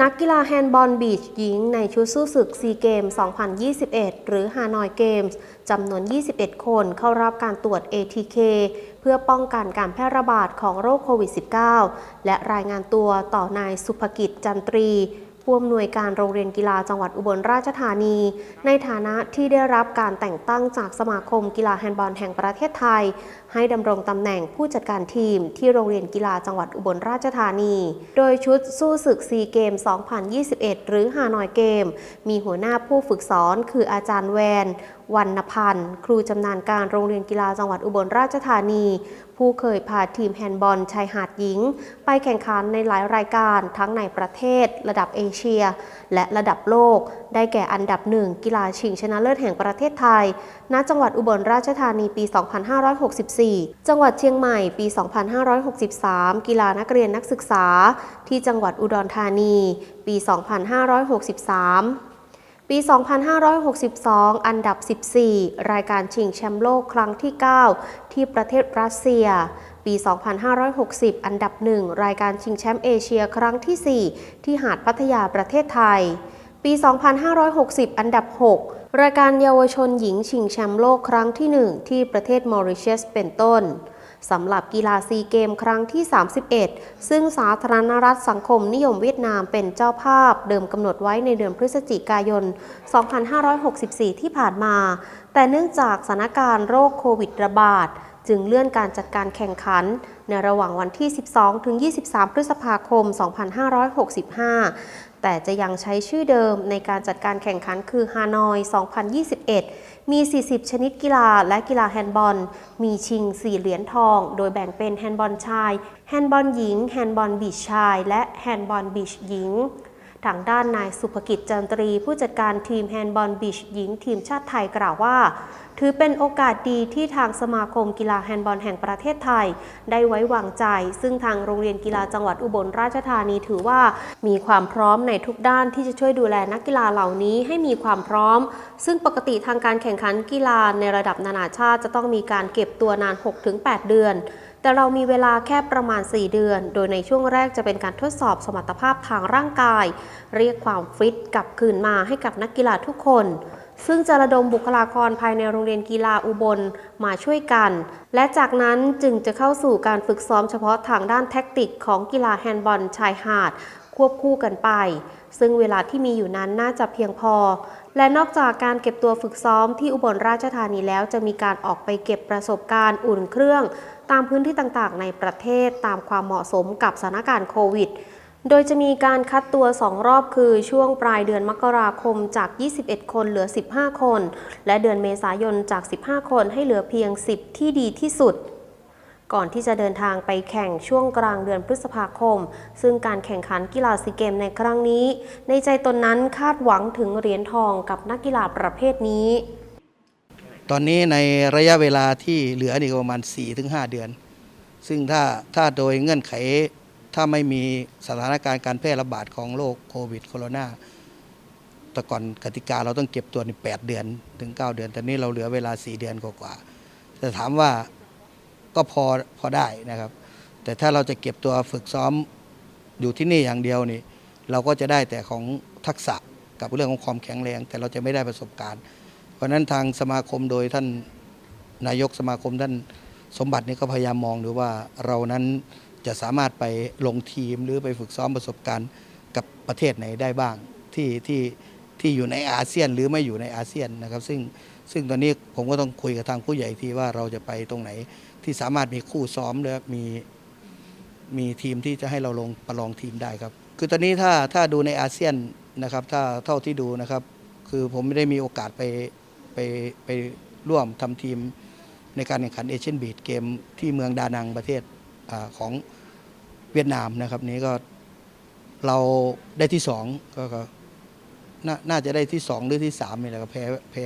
นักกีฬาแฮนด์บอลบีชหญิงในชุดสู้ศึกซีเกม 2021 หรือฮานอยเกมส์จำนวน 21 คนเข้ารับการตรวจ ATK เพื่อป้องกันการแพร่ระบาดของโรคโควิด -19 และรายงานตัวต่อนายสุภกิจจันตรี ผู้อำนวยการโรงเรียนกีฬาจังหวัดอุบลราชธานี ในฐานะที่ได้รับการแต่งตั้งจากสมาคมกีฬาแฮนด์บอลแห่งประเทศไทย ให้ดำรงตำแหน่งผู้จัดการทีมที่โรงเรียนกีฬาจังหวัดอุบลราชธานี โดยชุดสู้ศึกซีเกม 2021 หรือฮานอยเกม มีหัวหน้าผู้ฝึกสอนคืออาจารย์แวนวรรณพันธ์ครูจำนาญการโรงเรียนกีฬาจังหวัดอุบลราชธานี ผู้เคยพาทีมแฮนด์บอลชายหาดหญิง ไปแข่งขันในหลายรายการทั้งในประเทศระดับเอเชีย และระดับโลก ได้แก่อันดับหนึ่งกีฬาชิงชนะเลิศแห่งประเทศไทย ณ จังหวัดอุบลราชธานีปี 2564 จังหวัดเชียงใหม่ปี 2563 กีฬานักเรียนนักศึกษา ที่จังหวัดอุดรธานี ปี 2563ปี 2562 อันดับ 14 รายการชิงแชมป์โลกครั้งที่ 9 ที่ประเทศรัสเซีย ปี 2560 อันดับ 1 รายการชิงแชมป์เอเชียครั้งที่ 4 ที่หาดพัทยาประเทศไทย ปี 2560 อันดับ 6 รายการเยาวชนหญิงชิงแชมป์โลกครั้งที่ 1 ที่ประเทศมอริเชสเป็นต้นสำหรับกีฬาซีเกมครั้งที่ 31 ซึ่งสาธารณรัฐสังคมนิยมเวียดนามเป็นเจ้าภาพ เดิมกำหนดไว้ในเดือนพฤศจิกายน 2564 ที่ผ่านมา แต่เนื่องจากสถานการณ์โรคโควิดระบาด จึงเลื่อนการจัดการแข่งขัน ในระหว่างวันที่ 12 ถึง 23 พฤษภาคม 2565 แต่จะยังใช้ชื่อเดิมในการจัดการแข่งขันคือฮานอย 2021 มี 40 ชนิดกีฬาและกีฬาแฮนด์บอล มีชิง 4 เหรียญทอง โดยแบ่งเป็นแฮนด์บอลชาย แฮนด์บอลหญิง แฮนด์บอลบีชชาย และแฮนด์บอลบีชหญิง ทางด้านนายสุภกิจจันตรี ผู้จัดการทีมแฮนด์บอลบีชหญิงทีมชาติไทยกล่าวว่า ถือเป็นโอกาสดีที่ทางสมาคมกีฬาแฮนด์บอลแห่งประเทศไทย ได้ไว้วางใจ ซึ่งทางโรงเรียนกีฬาจังหวัดอุบลราชธานีถือว่า มีความพร้อมในทุกด้านที่จะช่วยดูแลนักกีฬาเหล่านี้ให้มีความพร้อม ซึ่งปกติทางการแข่งขันกีฬาในระดับนานาชาติจะต้องมีการเก็บตัวนาน 6-8 เดือน แต่เรามีเวลาแค่ประมาณ 4 เดือน โดยในช่วงแรกจะเป็นการทดสอบสมรรถภาพทางร่างกาย เรียกความฟิตกลับคืนมาให้กับนักกีฬาทุกคน ซึ่งจะระดมบุคลากรภายในโรงเรียนกีฬาอุบลมาช่วยกัน และจากนั้นจึงจะเข้าสู่การฝึกซ้อมเฉพาะทางด้านแท็กติกของกีฬาแฮนด์บอลชายหาด ควบคู่กันไป ซึ่งเวลาที่มีอยู่นั้นน่าจะเพียงพอ และนอกจากการเก็บตัวฝึกซ้อมที่อุบลราชธานีแล้วจะมีการออกไปเก็บประสบการณ์อุ่นเครื่อง ตามพื้นที่ต่างๆ ในประเทศตามความเหมาะสมกับสถานการณ์โควิด โดยจะมีการคัดตัว 2 รอบคือช่วงปลายเดือนมกราคมจาก 21 คนเหลือ 15 คน และเดือนเมษายนจาก 15 คนให้เหลือเพียง 10 ที่ดีที่สุดก่อนที่จะเดินทางไปแข่งช่วงกลางเดือนพฤษภาคม ซึ่งการแข่งขันกีฬาซีเกมในครั้งนี้ ในใจตนนั้นคาดหวังถึงเหรียญทองกับนักกีฬาประเภทนี้ ตอนนี้ในระยะเวลาที่เหลือนี่ก็ประมาณ 4-5 เดือน ซึ่งถ้าถ้าโดยเงื่อนไขถ้าไม่มีสถานการณ์การแพร่ระบาดของโรคโควิดโคโรนาแต่ก่อนกติกาเราต้องเก็บตัวใน8เดือนถึง 9 เดือน แต่นี้เราเหลือเวลา 4 เดือนกว่าๆแต่ถามว่าก็พอพอได้นะครับ แต่ถ้าเราจะเก็บตัวฝึกซ้อมอยู่ที่นี่อย่างเดียวนี่ เราก็จะได้แต่ของทักษะกับเรื่องของความแข็งแรง แต่เราจะไม่ได้ประสบการณ์ ราะนั้นทางสมาคมโดยท่านนายกสมาคมท่านสมบัตินี่ก็พยายามมองดูว่าเรานั้นจะสามารถไปลงทีมหรือไปฝึกซ้อมประสบการณ์กับประเทศไหนได้บ้างที่ที่ที่อยู่ในอาเซียนหรือไม่อยู่ในอาเซียนนะครับ ซึ่งซึ่งตอนนี้ผมก็ต้องคุยกับทางผู้ใหญ่ทีว่าเราจะไปตรงไหนที่สามารถมีคู่ซ้อมและมีมีทีมที่จะให้เราลงประลองทีมได้ครับ คือตอนนี้ถ้าถ้าดูในอาเซียนนะครับ ถ้าเท่าที่ดูนะครับ คือผมไม่ได้มีโอกาสไป ไปไปร่วมทำทีมในการแข่งขันเอเชียนบีดเกมที่เมืองดานังประเทศอของเวียดนามนะครับนี้ก็เราได้ที่สองก็นน่าจะได้ที่สองหรือที่สามนี่แหละครับแพ้แพ้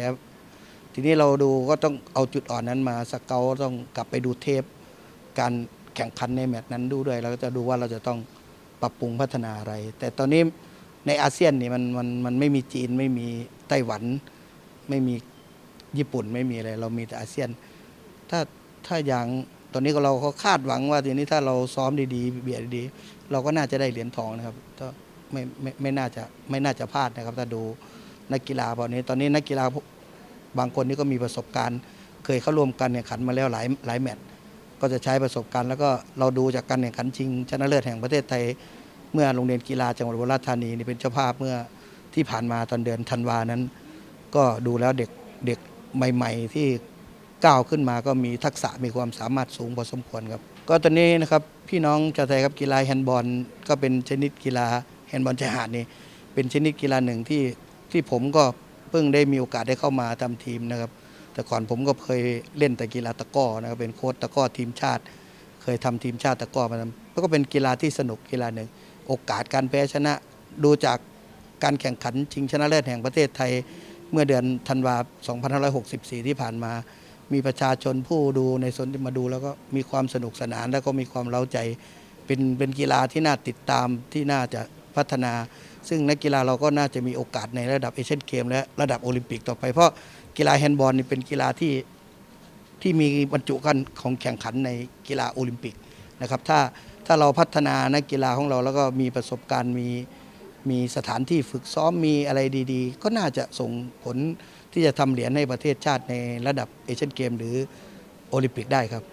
ทีนี้เราดูก็ต้องเอาจุดอ่อนนั้นมาสเกลต้องกลับไปดูเทป การแข่งขันในแมตช์นั้นดูด้วยเราก็จะดูว่าเราจะต้องปรับปรุงพัฒนาอะไร แต่ตอนนี้ในอาเซียนนี่มันมันมันไม่มีจีนไม่มีไต้หวัน ไม่มี ญี่ปุ่นไม่มีอะไร เรามีแต่อาเซียน ถ้าถ้าอย่างตอนนี้ก็เราก็คาดหวังว่าทีนี้ถ้าเราซ้อมดีๆ เบียดดีๆเราก็น่าจะได้เหรียญทองนะครับก็ไม่ไม่ไม่น่าจะไม่น่าจะพลาดนะครับ ถ้าดูนักกีฬาตอนนี้ ตอนนี้นักกีฬาบางคนนี่ก็มีประสบการณ์ เคยเข้าร่วมการแข่งขันมาแล้วหลายหลายแมตช์ก็จะใช้ประสบการณ์แล้วก็เราดูจากการแข่งขันชิงชนะเลิศแห่งประเทศไทยเมื่อโรงเรียนกีฬาจังหวัดอุบลราชธานีนี่เป็นเจ้าภาพเมื่อที่ผ่านมาตอนเดือนธันวานั้น ก็ดูแล้วเด็กเด็ก ใหม่ ๆ ที่ก้าวขึ้นมาก็มีทักษะมีความสามารถสูงพอสมควรครับ ก็ตอนนี้นะครับพี่น้องชาวไทยครับกีฬาแฮนด์บอลก็เป็นชนิดกีฬาแฮนด์บอลชายหาดนี่เป็นชนิดกีฬาหนึ่งที่ที่ผมก็เพิ่งได้มีโอกาสได้เข้ามาทำทีมนะครับ แต่ก่อนผมก็เคยเล่นแต่กีฬาตะก้อนะครับเป็นโค้ชตะก้อทีมชาติ เคยทำทีมชาติตะก้อมาทำแล้วก็เป็นกีฬาที่สนุกกีฬาหนึ่ง โอกาสการแพ้ชนะดูจากการแข่งขันชิงชนะเลิศแห่งประเทศไทย เมื่อเดือนธันวา2564 ที่ผ่านมา มีประชาชนผู้ดูในสนมาดู แล้วก็มีความสนุกสนานแล้วก็มีความเล้าใจ เป็นเป็นกีฬาที่น่าติดตามที่น่าจะพัฒนา ซึ่งนักกีฬาเราก็น่าจะมีโอกาสในระดับเอเชียนเกมและระดับโอลิมปิกต่อไป เพราะกีฬาแฮนด์บอลนี่เป็นกีฬาที่ที่มีบรรจุกันของแข่งขันในกีฬาโอลิมปิกนะครับถ้าถ้าเราพัฒนานักกีฬาของเราแล้วก็มีประสบการณ์มี มีสถานที่ฝึกซ้อมมีอะไรดีๆ ก็น่าจะส่งผลที่จะทำเหรียญให้ประเทศชาติในระดับเอเชียนเกมหรือโอลิมปิกได้ครับ